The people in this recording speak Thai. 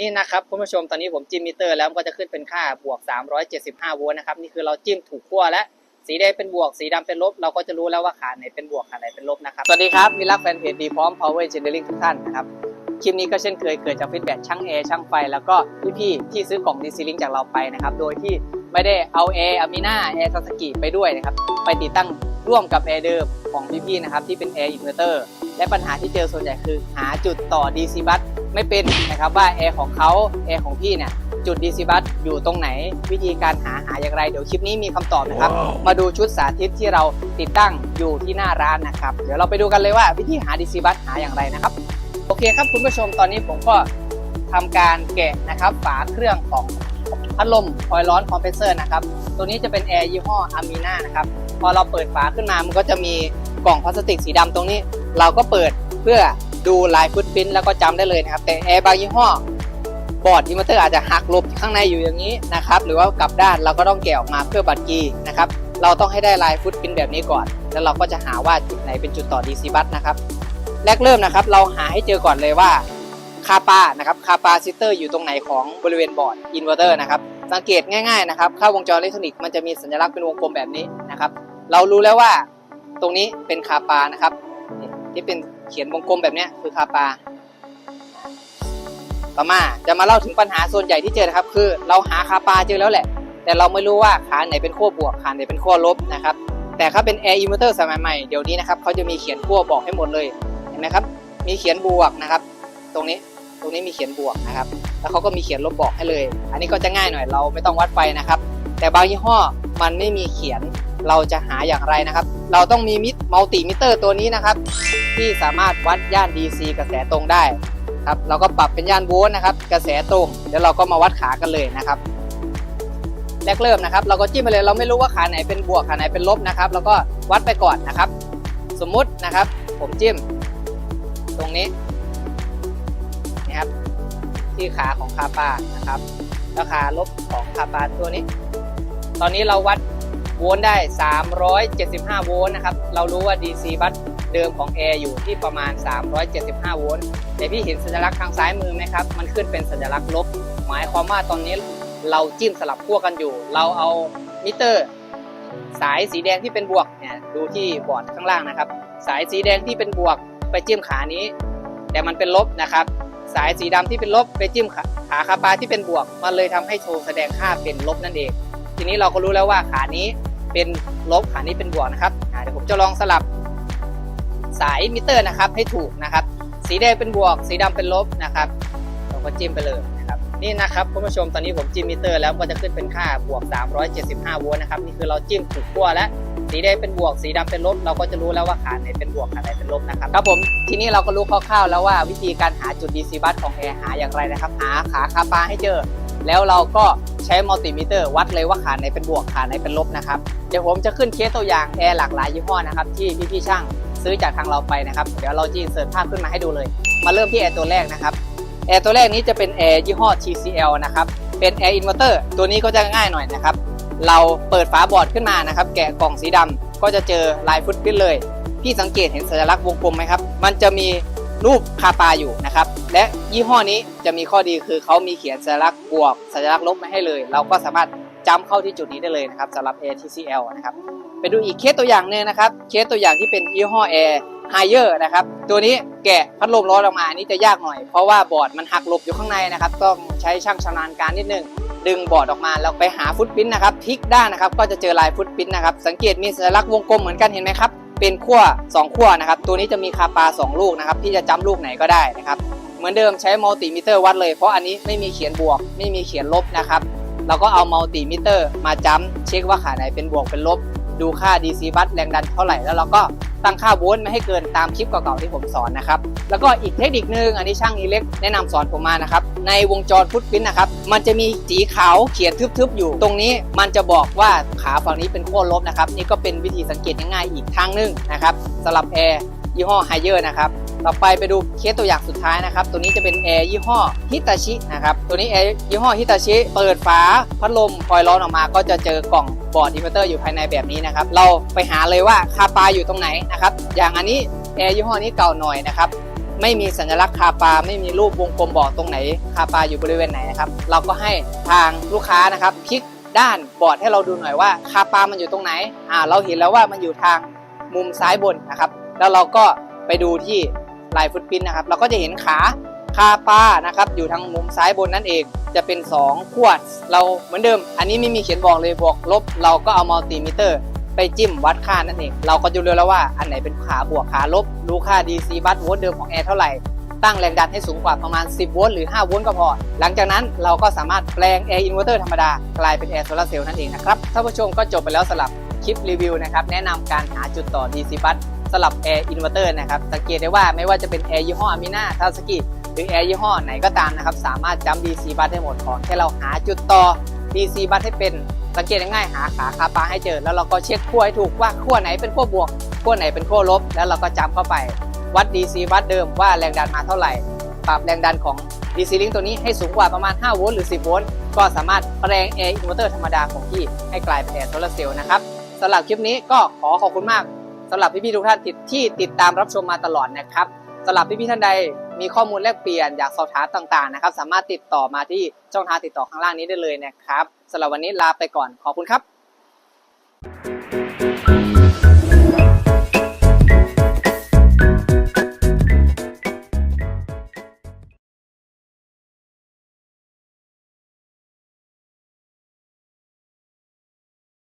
นี่นะครับคุณผู้ชมตอนนี้ผมจิ้มมิเตอร์แล้วมันก็จะขึ้นเป็นค่าบวก 375 โวลต์นะครับนี่คือเราจิ้มถูกขั้วแล้วสีแดงเป็นบวกสีดำเป็นลบ เราก็จะรู้แล้วว่าขาไหนเป็นบวกขาไหนเป็นลบนะครับ สวัสดีครับมิรักแฟนเพจดีพร้อม Power Engineering ทุกท่านนะครับคลิปนี้ก็เช่นเคยเกิดจากฟีดแบ็ช่างแอร์ช่างไฟ แล้วก็พี่ๆที่ซื้อกล่องดีซีลิงจากเราไปนะครับโดยที่ไม่ได้เอาแอร์อามิน่าแอร์ซาสกิไปด้วยนะครับไปติดตั้งร่วมกับแอร์เดิมของพี่ๆนะครับที่เป็นแอร์อินเวอร์เตอร์ และปัญหาที่เจอส่วนใหญ่คือ หาจุดต่อ DC บัสไม่เป็นนะครับว่าแอร์ของเขาแอร์ของพี่เนี่ยจุด DC บัสอยู่ตรงไหน วิธีการหาหาอย่างไร เดี๋ยวคลิปนี้มีคำตอบนะครับ มาดูชุดสาธิตที่เราติดตั้งอยู่ที่หน้าร้านนะครับ เดี๋ยวเราไปดูกันเลยว่าวิธีหา DC บัสหาอย่างไรนะครับ โอเคครับคุณผู้ชมตอนนี้ผมก็ทำการแกะนะครับฝาเครื่องของพัดลมคอยร้อนคอมเพรสเซอร์นะครับตัวนี้จะเป็นแอร์ยี่ห้ออามีนานะครับพอเราเปิดฝาขึ้นมามันก็จะมีกล่องพลาสติกสีดำตรงนี้ เราก็เปิดเพื่อดูลายฟุตพิ้นแล้วก็จำได้เลยนะครับ แต่แอร์บางยี่ห้อบอร์ดอินเวอร์เตอร์อาจจะหักลบข้างในอยู่อย่างนี้นะครับหรือว่ากลับด้านเราก็ต้องแกะออกมาเพื่อบัตรกีนะครับเราต้องให้ได้ลายฟุตพิ้นแบบนี้ก่อน แล้วเราก็จะหาว่าจุดไหนเป็นจุดต่อ DC บัสนะครับแรกเริ่มนะครับ เราหาให้เจอก่อนเลยว่าคาปานะครับคาปาซิเตอร์อยู่ตรงไหนของบริเวณบอร์ดอินเวอร์เตอร์นะครับสังเกตง่ายๆนะครับเข้าวงจรอิเล็กทรอนิกส์มันจะมีสัญลักษณ์เป็นวงกลมแบบนี้นะครับ เรารู้แล้วว่าตรงนี้เป็นคาปานะครับ ที่เป็นเขียนวงกลมแบบนี้คือคาปาต่อมาจะมาเล่าถึงปัญหาส่วนใหญ่ที่เจอนะครับ คือ เราหาคาปาเจอแล้วแหละ แต่เราไม่รู้ว่าขาไหนเป็นขั้วบวกขาไหนเป็นขั้วลบนะครับ แต่ถ้าเป็นแอร์อินเวอร์เตอร์สมัยใหม่เดี๋ยวนี้นะครับเขาจะมีเขียนขั้วบอกให้หมดเลยเห็นไหมครับ มีเขียนบวกนะครับ ตรงนี้ตรงนี้มีเขียนบวกนะครับ แล้วเขาก็มีเขียนลบบอกให้เลย อันนี้ก็จะง่ายหน่อยเราไม่ต้องวัดไฟนะครับ แต่บางยี่ห้อมันไม่มีเขียน เราจะหาอย่างไรนะครับ เราต้องมีมิมัลติมิเตอร์ตัวนี้นะครับ ที่สามารถวัดย่าน DC กระแสตรงได้ครับเราก็ปรับเป็นย่านโวลต์นะครับ กระแสตรงเดี๋ยวเราก็มาวัดขากันเลยนะครับแรกเริ่มนะครับ เราก็จิ้มไปเลยเราไม่รู้ว่าขาไหนเป็นบวกขาไหนเป็นลบนะครับ แล้วก็วัดไปก่อนนะครับ สมมุตินะครับ ผมจิ้ม ตรงนี้นะครับ ที่ขาของคาปานะครับ แล้วขาลบของคาปาตัวนี้ ตอนนี้เราวัด โวลต์ได้ 375 โวลต์นะครับ เรารู้ว่า DC บัสเดิมของแอร์อยู่ที่ประมาณ 375 โวลต์แต่พี่เห็นสัญลักษณ์ทางซ้ายมือไหมครับ มันขึ้นเป็นสัญลักษณ์ลบ หมายความว่าตอนนี้เราจิ้มสลับขั้วกันอยู่ เราเอามิเตอร์ สายสีแดงที่เป็นบวกเนี่ยดูที่บอร์ดข้างล่างนะครับ สายสีแดงที่เป็นบวกไปจิ้มขานี้ แต่มันเป็นลบนะครับ สายสีดำที่เป็นลบไปจิ้มขาขาคาปาที่เป็นบวก มันเลยทำให้โชว์แสดงค่าเป็นลบนั่นเอง ทีนี้เราก็รู้แล้วว่าขานี้ เป็นลบขานี้เป็นบวกนะครับเดี๋ยวผมจะลองสลับสายมิเตอร์นะครับ ให้ถูกนะครับ สีแดงเป็นบวก สีดำเป็นลบนะครับเราก็จิ้มไปเลยนะครับ นี่นะครับคุณผู้ชมตอนนี้ผมจิ้มมิเตอร์แล้วก็จะขึ้นเป็นค่าบวก 375 โวลต์นะครับนี่คือเราจิ้มถูกขั้วแล้วสีแดงเป็นบวก สีดำเป็นลบ เราก็จะรู้แล้วว่าขาไหนเป็นบวกขาไหนเป็นลบนะครับครับผมทีนี้เราก็รู้คร่าวๆแล้วว่าวิธีการหาจุด DC บัสของแอร์หาอย่างไรนะครับ หาขาคาปาให้เจอ แล้วเราก็ใช้มัลติมิเตอร์วัดเลยว่าขาไหนเป็นบวกขาไหนเป็นลบนะครับ เดี๋ยวผมจะขึ้นเคสตัวอย่างแอร์หลากหลายยี่ห้อนะครับที่พี่ๆช่างซื้อจากทางเราไปนะครับ เดี๋ยวเราจะเสิร์ชภาพขึ้นมาให้ดูเลย มาเริ่มที่แอร์ตัวแรกนะครับ แอร์ตัวแรกนี้จะเป็นแอร์ยี่ห้อ TCL นะครับ เป็นแอร์อินเวอร์เตอร์ตัวนี้ก็จะง่ายหน่อยนะครับ เราเปิดฝาบอร์ดขึ้นมานะครับ แกะกล่องสีดำก็จะเจอลายฟุตพิ้นเลย พี่สังเกตเห็นสัญลักษณ์วงกลมไหมครับ มันจะมี รูปคาปาอยู่นะครับ และยี่ห้อนี้จะมีข้อดีคือเขามีเขียนสัญลักษณ์บวกสัญลักษณ์ลบมาให้เลย เราก็สามารถจำเข้าที่จุดนี้ได้เลยนะครับสำหรับ A T C L นะครับไปดูอีกเคสตัวอย่างหนึ่งนะครับเคสตัวอย่างที่เป็นยี่ห้อ Air Higher นะครับตัวนี้แกะพัดลมร้อนออกมาอันนี้จะยากหน่อย เพราะว่าบอร์ดมันหักหลบอยู่ข้างในนะครับต้องใช้ช่างชำนาญการนิดนึงดึงบอร์ดออกมาแล้วไปหาฟุตปิ้นนะครับพลิกด้านนะครับก็จะเจอลายฟุตปิ้นนะครับสังเกตมีสัญลักษณ์วงกลมเหมือนกันเห็นไหมครับ เป็นขั้ว2ขั้วนะครับ ตัวนี้จะมีคาปา 2 ลูกนะครับ ที่จะจำลูกไหนก็ได้นะครับ เหมือนเดิมใช้มัลติมิเตอร์วัดเลย เพราะอันนี้ไม่มีเขียนบวก ไม่มีเขียนลบนะครับเราก็เอามัลติมิเตอร์มาจำเช็คว่าขาไหนเป็นบวกเป็นลบ ดูค่า DC บัดแรงดันเท่าไหร่แล้วเราก็ ตั้งค่าโวลต์ไม่ให้เกินตามคลิปเก่าๆที่ผมสอนนะครับ แล้วก็อีกเทคนิคนึงอันนี้ช่างอิเล็กแนะนำสอนผมมานะครับ ในวงจรฟุตพิ้นนะครับ มันจะมีสีขาวเขียนทึบๆอยู่ ตรงนี้มันจะบอกว่าขาฝั่งนี้เป็นขั้วลบนะครับ นี่ก็เป็นวิธีสังเกตง่ายๆอีกทางหนึงนะครับสำหรับแอร์ยี่ห้อไฮเยอร์นะครับ ต่อไปไปดูเคสตัวอย่างสุดท้ายนะครับ ตัวนี้จะเป็นแอร์ยี่ห้อฮิตาชินะครับ ตัวนี้แอร์ยี่ห้อฮิตาชิเปิดฝาพัดลมคอยร้อนออกมา ก็จะเจอกล่องบอร์ดอินเวอร์เตอร์อยู่ภายในแบบนี้นะครับ เราไปหาเลยว่าคาปาอยู่ตรงไหนนะครับ อย่างอันนี้แอร์ยี่ห้อนี้เก่าหน่อยนะครับ ไม่มีสัญลักษณ์คาปา ไม่มีรูปวงกลมบอกตรงไหน คาปาอยู่บริเวณไหนนะครับ เราก็ให้ทางลูกค้านะครับพลิกด้านบอร์ดให้เราดูหน่อยว่าคาปา มันอยู่ตรงไหน อ่า เราเห็นแล้วว่ามันอยู่ทางมุมซ้ายบนนะครับ แล้วเราก็ไปดูที่ ลายฟุตปรินนะครับ เราก็จะเห็นขาคาปานะครับ อยู่ทางมุมซ้ายบนนั่นเอง จะเป็น 2 ขวด เราเหมือนเดิม อันนี้ไม่มีเขียนบอกเลยบวกลบ เราก็เอามัลติมิเตอร์ ไปจิ้มวัดค่านั่นเอง เราก็จะรู้แล้วว่าอันไหนเป็นขาบวกขาลบ รู้ค่า DC บัตโวลต์เดิมของแอร์เท่าไหร่ ตั้งแรงดันให้สูงกว่าประมาณ 10 โวลต์หรือ 5 โวลต์ก็พอ หลังจากนั้นเราก็สามารถแปลงแอร์อินเวอร์เตอร์ธรรมดากลายเป็นแอร์โซลาร์เซลล์นั่นเองนะครับ ท่านผู้ชมก็จบไปแล้วสำหรับคลิปรีวิวนะครับ แนะนำการหาจุดต่อ DC บัต สำหรับแอร์อินเวอร์เตอร์นะครับสังเกตได้ว่าไม่ว่าจะเป็นแอร์ยี่ห้ออามิน่าทาสกิหรือแอร์ยี่ห้อไหนก็ตามนะครับสามารถจำ DC บัตได้หมดขอแค่เราหาจุดต่อ DC บัตให้เป็นสังเกตง่ายๆหาขาคาปาให้เจอ แล้วเราก็เช็คขั้วให้ถูกว่าขั้วไหนเป็นขั้วบวกขั้วไหนเป็นขั้วลบ แล้วเราก็จำเข้าไป วัด DC วัดเดิมว่าแรงดันมาเท่าไหร่ ปรับแรงดันของ DC Link ตัวนี้ให้สูงกว่าประมาณ 5 โวลต์หรือ 10 โวลต์ก็สามารถแปลง Air Inverter ธรรมดาของพี่ให้กลายเป็น Air Solar Cell นะครับสำหรับคลิปนี้ก็ขอขอบคุณมาก สำหรับพี่ๆทุกท่านที่ที่ติดตามรับชมมาตลอดนะครับสำหรับพี่ๆท่านใดมีข้อมูลแลกเปลี่ยนอยากสอบถามต่างๆนะครับสามารถติดต่อมาที่ช่องทางติดต่อข้างล่างนี้ได้เลยนะครับสำหรับวันนี้ลาไปก่อนขอบคุณครับ